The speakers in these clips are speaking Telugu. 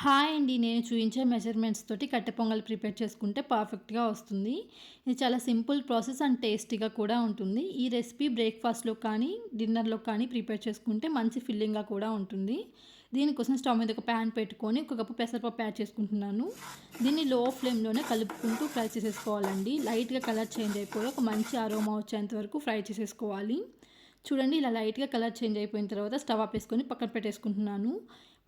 హాయ్ అండి. నేను చూపించే మెజర్మెంట్స్ తోటి కట్టె పొంగల్ ప్రిపేర్ చేసుకుంటే పర్ఫెక్ట్గా వస్తుంది. ఇది చాలా సింపుల్ ప్రాసెస్ అండ్ టేస్టీగా కూడా ఉంటుంది. ఈ రెసిపీ బ్రేక్ఫాస్ట్లో కానీ డిన్నర్లో కానీ ప్రిపేర్ చేసుకుంటే మంచి ఫిల్లింగ్గా కూడా ఉంటుంది. దీనికోసం స్టవ్ మీద ఒక ప్యాన్ పెట్టుకొని ఒక కప్పు పెసరపప్పు యాడ్ చేసుకుంటున్నాను. దీన్ని లో ఫ్లేమ్లోనే కలుపుకుంటూ ఫ్రై చేసేసుకోవాలండి. లైట్గా కలర్ చేంజ్ అయిపోయి ఒక మంచి అరోమా వచ్చేంత వరకు ఫ్రై చేసేసుకోవాలి. చూడండి ఇలా లైట్గా కలర్ చేంజ్ అయిపోయిన తర్వాత స్టవ్ ఆపేసుకొని పక్కన పెట్టేసుకుంటున్నాను.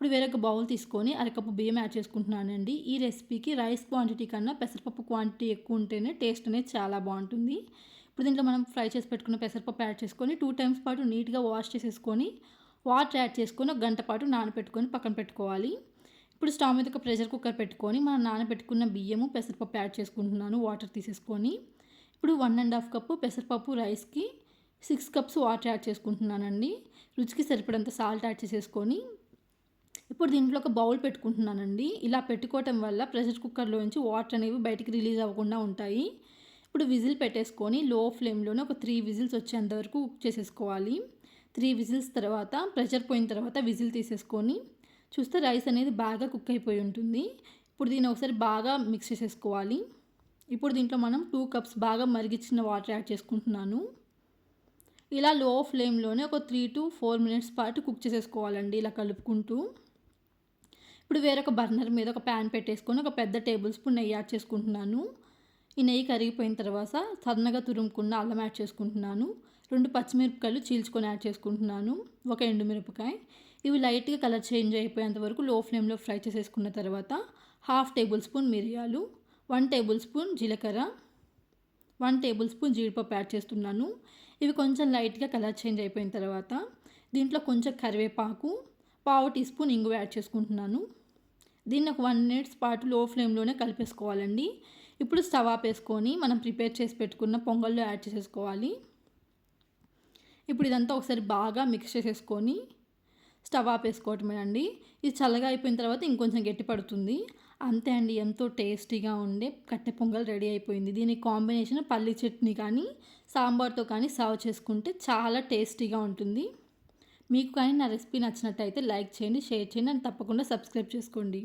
ఇప్పుడు వేరొక బౌల్ తీసుకొని అరకప్పు బియ్యం యాడ్ చేసుకుంటున్నానండి. ఈ రెసిపీకి రైస్ క్వాంటిటీ కన్నా పెసరపప్పు క్వాంటిటీ ఎక్కువ ఉంటేనే టేస్ట్ అనేది చాలా బాగుంటుంది. ఇప్పుడు దీంట్లో మనం ఫ్రై చేసి పెట్టుకున్న పెసరపప్పు యాడ్ చేసుకొని టూ టైమ్స్ పాటు నీట్గా వాష్ చేసేసుకొని వాటర్ యాడ్ చేసుకొని ఒక గంట పాటు నానబెట్టుకొని పక్కన పెట్టుకోవాలి. ఇప్పుడు స్టవ్ మీద ఒక ప్రెషర్ కుక్కర్ పెట్టుకొని మనం నానబెట్టుకున్న బియ్యము పెసరపప్పు యాడ్ చేసుకుంటున్నాను వాటర్ తీసేసుకొని. ఇప్పుడు వన్ అండ్ హాఫ్ కప్పు పెసరపప్పు రైస్కి సిక్స్ కప్స్ వాటర్ యాడ్ చేసుకుంటున్నానండి. రుచికి సరిపడంత సాల్ట్ యాడ్ చేసేసుకొని ఇప్పుడు దీంట్లో ఒక బౌల్ పెట్టుకుంటున్నానండి. ఇలా పెట్టుకోవటం వల్ల ప్రెషర్ కుక్కర్లో నుంచి వాటర్ అనేవి బయటికి రిలీజ్ అవ్వకుండా ఉంటాయి. ఇప్పుడు విజిల్ పెట్టేసుకొని లో ఫ్లేమ్లోనే ఒక త్రీ విజిల్స్ వచ్చేంత వరకు కుక్ చేసేసుకోవాలి. త్రీ విజిల్స్ తర్వాత ప్రెషర్ పోయిన తర్వాత విజిల్ తీసేసుకొని చూస్తే రైస్ అనేది బాగా కుక్ అయిపోయి ఉంటుంది. ఇప్పుడు దీన్ని ఒకసారి బాగా మిక్స్ చేసేసుకోవాలి. ఇప్పుడు దీంట్లో మనం టూ కప్స్ బాగా మరిగించిన వాటర్ యాడ్ చేసుకుంటున్నాను. ఇలా లో ఫ్లేమ్లోనే ఒక త్రీ టు ఫోర్ మినిట్స్ పాటు కుక్ చేసేసుకోవాలండి ఇలా కలుపుకుంటూ. ఇప్పుడు వేరొక బర్నర్ మీద ఒక ప్యాన్ పెట్టేసుకొని ఒక పెద్ద టేబుల్ స్పూన్ నెయ్యి యాడ్ చేసుకుంటున్నాను. ఈ నెయ్యి కరిగిపోయిన తర్వాత సన్నగా తురుముకున్న అల్లం యాడ్ చేసుకుంటున్నాను. రెండు పచ్చిమిరపకాయలు చీల్చుకొని యాడ్ చేసుకుంటున్నాను. ఒక ఎండుమిరపకాయ. ఇవి లైట్గా కలర్ చేంజ్ అయిపోయేంత వరకు లో ఫ్లేమ్లో ఫ్రై చేసేసుకున్న తర్వాత హాఫ్ టేబుల్ స్పూన్ మిరియాలు వన్ టేబుల్ స్పూన్ జీలకర్ర వన్ టేబుల్ స్పూన్ జీడిపప్పు యాడ్ చేస్తున్నాను. ఇవి కొంచెం లైట్గా కలర్ చేంజ్ అయిపోయిన తర్వాత దీంట్లో కొంచెం కరివేపాకు పావు టీ స్పూన్ ఇంగువ యాడ్ చేసుకుంటున్నాను. దీన్ని ఒక వన్ మినిట్స్ పాటు లో ఫ్లేమ్లోనే కలిపేసుకోవాలండి. ఇప్పుడు స్టవ్ ఆపేసుకొని మనం ప్రిపేర్ చేసి పెట్టుకున్న పొంగల్లో యాడ్ చేసేసుకోవాలి. ఇప్పుడు ఇదంతా ఒకసారి బాగా మిక్స్ చేసేసుకొని స్టవ్ ఆపేసుకోవటమేనండి ఇది చల్లగా అయిపోయిన తర్వాత ఇంకొంచెం గట్టి పడుతుంది. అంతే అండి ఎంతో టేస్టీగా ఉండే కట్టె పొంగల్ రెడీ అయిపోయింది. దీని కాంబినేషన్ పల్లి చట్నీ కానీ సాంబార్తో కానీ సర్వ్ చేసుకుంటే చాలా టేస్టీగా ఉంటుంది. మీకు కానీ నా రెసిపీ నచ్చినట్టయితే లైక్ చేయండి షేర్ చేయండి అండ్ తప్పకుండా సబ్స్క్రైబ్ చేసుకోండి.